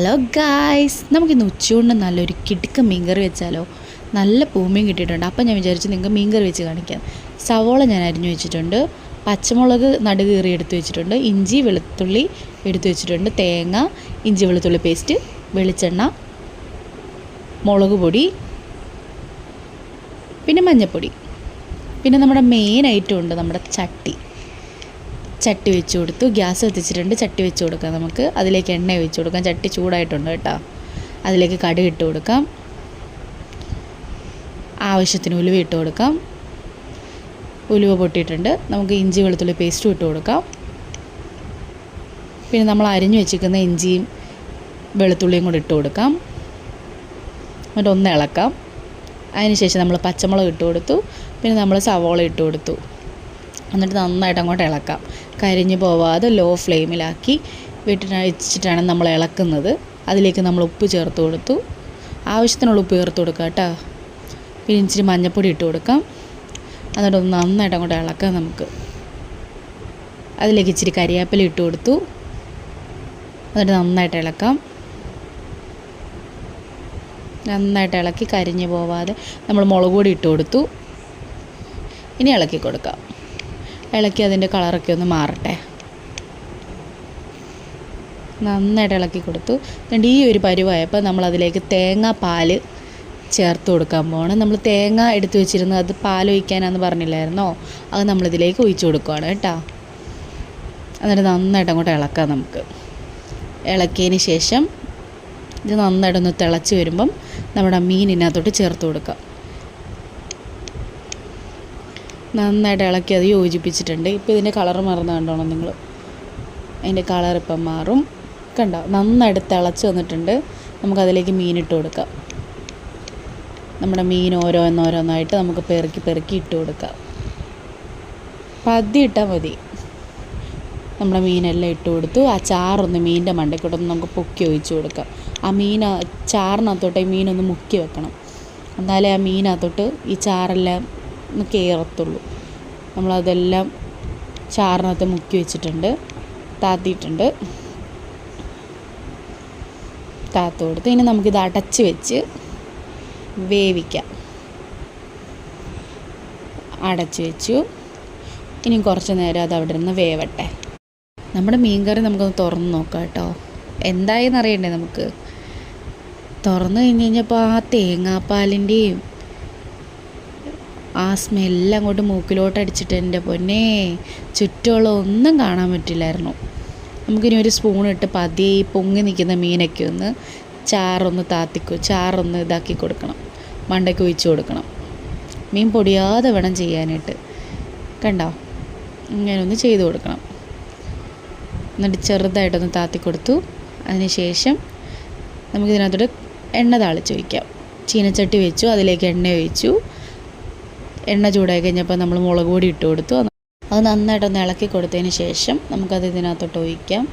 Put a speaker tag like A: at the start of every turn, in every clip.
A: Hello guys നമുക്കിന്ന് ഉച്ചയൂണിന് നല്ലൊരു കിടുക്ക മീൻകറി വെച്ചാലോ? നല്ല പൂമീൻ കിട്ടിയിട്ടുണ്ട്. അപ്പം ഞാൻ വിചാരിച്ചു നിങ്ങൾക്ക് മീൻകറി വെച്ച് കാണിക്കാം. സവോള ഞാൻ അരിഞ്ഞു വെച്ചിട്ടുണ്ട്. പച്ചമുളക് നടുകീറി എടുത്ത് വെച്ചിട്ടുണ്ട്. ഇഞ്ചി വെളുത്തുള്ളി എടുത്തു വെച്ചിട്ടുണ്ട്. തേങ്ങ ഇഞ്ചി വെളുത്തുള്ളി പേസ്റ്റ് വെളിച്ചെണ്ണ മുളക് പൊടി പിന്നെ മഞ്ഞൾപ്പൊടി പിന്നെ നമ്മുടെ മെയിൻ ഐറ്റം ഉണ്ട് നമ്മുടെ ചട്ടി. ചട്ടി വെച്ച് കൊടുത്തു. ഗ്യാസ് കത്തിച്ചിട്ടുണ്ട്. ചട്ടി വെച്ച് കൊടുക്കാം നമുക്ക്. അതിലേക്ക് എണ്ണ വെച്ച് കൊടുക്കാം. ചട്ടി ചൂടായിട്ടുണ്ട് കേട്ടോ. അതിലേക്ക് കടുക് ഇട്ട് കൊടുക്കാം. ആവശ്യത്തിന് ഉലുവ ഇട്ട് കൊടുക്കാം. ഉലുവ പൊട്ടിയിട്ടുണ്ട്. നമുക്ക് ഇഞ്ചി വെളുത്തുള്ളി പേസ്റ്റും ഇട്ട് കൊടുക്കാം. പിന്നെ നമ്മൾ അരിഞ്ഞു വെച്ചിരിക്കുന്ന ഇഞ്ചിയും വെളുത്തുള്ളിയും കൂടി ഇട്ട് കൊടുക്കാം. എന്നിട്ട് ഒന്ന് ഇളക്കാം. അതിനുശേഷം നമ്മൾ പച്ചമുളക് ഇട്ട് കൊടുത്തു. പിന്നെ നമ്മൾ സവോള ഇട്ട് കൊടുത്തു. എന്നിട്ട് നന്നായിട്ട് അങ്ങോട്ട് ഇളക്കാം. കരിഞ്ഞു പോവാതെ ലോ ഫ്ലെയിമിലാക്കി വെച്ചിട്ടാണ് നമ്മൾ ഇളക്കുന്നത്. അതിലേക്ക് നമ്മൾ ഉപ്പ് ചേർത്ത് കൊടുത്തു. ആവശ്യത്തിനുള്ള ഉപ്പ് ചേർത്ത് കൊടുക്കുക കേട്ടോ. പിന്നെ ഇച്ചിരി മഞ്ഞൾപ്പൊടി ഇട്ട് കൊടുക്കാം. എന്നിട്ട് ഒന്ന് നന്നായിട്ട് അങ്ങോട്ട് ഇളക്കാം നമുക്ക്. അതിലേക്ക് ഇച്ചിരി കരിയാപ്പില ഇട്ട് കൊടുത്തു. എന്നിട്ട് നന്നായിട്ട് ഇളക്കാം. നന്നായിട്ട് ഇളക്കി കരിഞ്ഞു പോവാതെ നമ്മൾ മുളക് പൊടി ഇട്ട് കൊടുത്തു. ഇനി ഇളക്കി കൊടുക്കാം. ഇളക്കി അതിന്റെ കളറൊക്കെ ഒന്ന് മാറട്ടെ. നന്നായിട്ട് ഇളക്കി കൊടുത്തു. എന്നിട്ട് ഈ ഒരു പരുവായപ്പോൾ അതിലേക്ക് തേങ്ങാപ്പാൽ ചേർത്ത് കൊടുക്കാൻ പോകണം നമ്മൾ തേങ്ങ എടുത്തു വെച്ചിരുന്നത് അത് പാൽ ഒഴിക്കാനാന്ന് പറഞ്ഞില്ലായിരുന്നോ? അത് നമ്മളിതിലേക്ക് ഒഴിച്ചു കൊടുക്കുകയാണ് കേട്ടോ. എന്നിട്ട് നന്നായിട്ട് അങ്ങോട്ട് ഇളക്കാം നമുക്ക്. ഇളക്കിയതിന് ശേഷം ഇത് നന്നായിട്ടൊന്ന് തിളച്ച് വരുമ്പം നമ്മുടെ മീനിനകത്തോട്ട് ചേർത്ത് കൊടുക്കാം. നന്നായിട്ട് ഇളക്കി അത് യോജിപ്പിച്ചിട്ടുണ്ട്. ഇപ്പോൾ ഇതിന്റെ കളർ മറന്ന് കണ്ടോണം നിങ്ങൾ അതിന്റെ കളർ ഇപ്പം മാറും. കണ്ടോ? നന്നായിട്ട് തിളച്ച് വന്നിട്ടുണ്ട്. നമുക്കതിലേക്ക് മീനിട്ട് കൊടുക്കാം. നമ്മുടെ മീൻ ഓരോന്നോരോന്നായിട്ട് നമുക്ക് പെറുക്കി പെറുക്കി ഇട്ട് കൊടുക്കാം. പതി ഇട്ടാൽ മതി. നമ്മുടെ മീനെല്ലാം ഇട്ട് കൊടുത്തു. ആ ചാറൊന്ന് മീനിന്റെ മണ്ടയ്ക്കോട്ടൊന്ന് നമുക്ക് പൊക്കി ഒഴിച്ച് കൊടുക്കാം. ആ മീൻ ചാറിനകത്തോട്ട് മീനൊന്ന് മുക്കി വെക്കണം. എന്നാലേ ആ മീനകത്തോട്ട് ഈ ചാറെല്ലാം ഒന്ന് കയറത്തുള്ളൂ നമ്മളതെല്ലാം ചാറിനകത്ത് മുക്കി വെച്ചിട്ടുണ്ട്. താത്തിയിട്ടുണ്ട്. താത്ത് കൊടുത്ത് ഇനി നമുക്കിത് അടച്ച് വെച്ച് വേവിക്കാം. അടച്ച് വെച്ചു. ഇനി കുറച്ച് നേരം അത് അവിടെ നിന്ന് വേവട്ടെ. നമ്മുടെ മീൻകറി നമുക്കൊന്ന് തുറന്ന് നോക്കാം കേട്ടോ. എന്തായെന്ന് അറിയണ്ടേ നമുക്ക്? തുറന്ന് കഴിഞ്ഞ് കഴിഞ്ഞപ്പോൾ ആ തേങ്ങാപ്പാലിന്റെയും ആ സ്മെല്ല് അങ്ങോട്ട് മൂക്കിലോട്ട് അടിച്ചിട്ട് എന്റെ പൊന്നെ ചുറ്റുമുള്ള ഒന്നും കാണാൻ പറ്റില്ലായിരുന്നു. നമുക്കിനി ഒരു സ്പൂൺ ഇട്ട് പതിയെ പൊങ്ങി നിൽക്കുന്ന മീനൊക്കെ ഒന്ന് ചാറൊന്ന് താത്തിക്കോ ചാറൊന്ന് ഇതാക്കി കൊടുക്കണം. മണ്ടയ്ക്ക് ഒഴിച്ചു കൊടുക്കണം. മീൻ പൊടിയാതെ വേണം ചെയ്യാനായിട്ട്. കണ്ടോ? ഇങ്ങനെ ഒന്ന് ചെയ്ത് കൊടുക്കണം. എന്നിട്ട് ചെറുതായിട്ടൊന്ന് താത്തി കൊടുത്തു. അതിന് ശേഷം നമുക്കിതിനകത്തോട്ട് എണ്ണ താളിച്ച് വയ്ക്കാം ചീനച്ചട്ടി വെച്ചു അതിലേക്ക് എണ്ണ ഒഴിച്ചു. എണ്ണ ചൂടായി കഴിഞ്ഞപ്പോൾ നമ്മൾ മുളക് പൊടി ഇട്ട് കൊടുത്തു. അത് നന്നായിട്ടൊന്ന് ഇളക്കി കൊടുത്തതിന് ശേഷം നമുക്കത് ഇതിനകത്തോട്ട് ഒഴിക്കാം.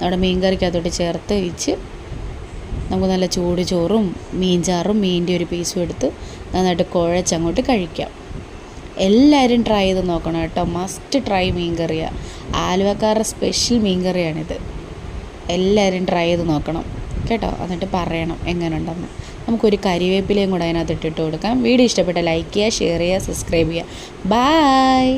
A: നമ്മുടെ മീൻ കറിക്കകത്തോട്ട് ചേർത്ത് വെച്ച് നമുക്ക് നല്ല ചൂട് ചോറും മീൻ ചാറും മീനിന്റെ ഒരു പീസും എടുത്ത് നന്നായിട്ട് കുഴച്ചങ്ങോട്ട് കഴിക്കാം. എല്ലാവരും ട്രൈ ചെയ്ത് നോക്കണം കേട്ടോ. മസ്റ്റ് ട്രൈ മീൻ കറിയാണ് ആലുവക്കാരുടെ സ്പെഷ്യൽ മീൻ കറിയാണിത് എല്ലാവരും ട്രൈ ചെയ്ത് നോക്കണം. കേട്ടോ. എന്നിട്ട് പറയണം എങ്ങനെയുണ്ടെന്ന് നമുക്കൊരു കരിവേപ്പിലയും കൂടെ അതിനകത്ത് ഇട്ടിട്ട് കൊടുക്കാം. വീഡിയോ ഇഷ്ടപ്പെട്ട ലൈക്ക് ചെയ്യുക ഷെയർ ചെയ്യുക സബ്സ്ക്രൈബ് ചെയ്യുക. ബായ്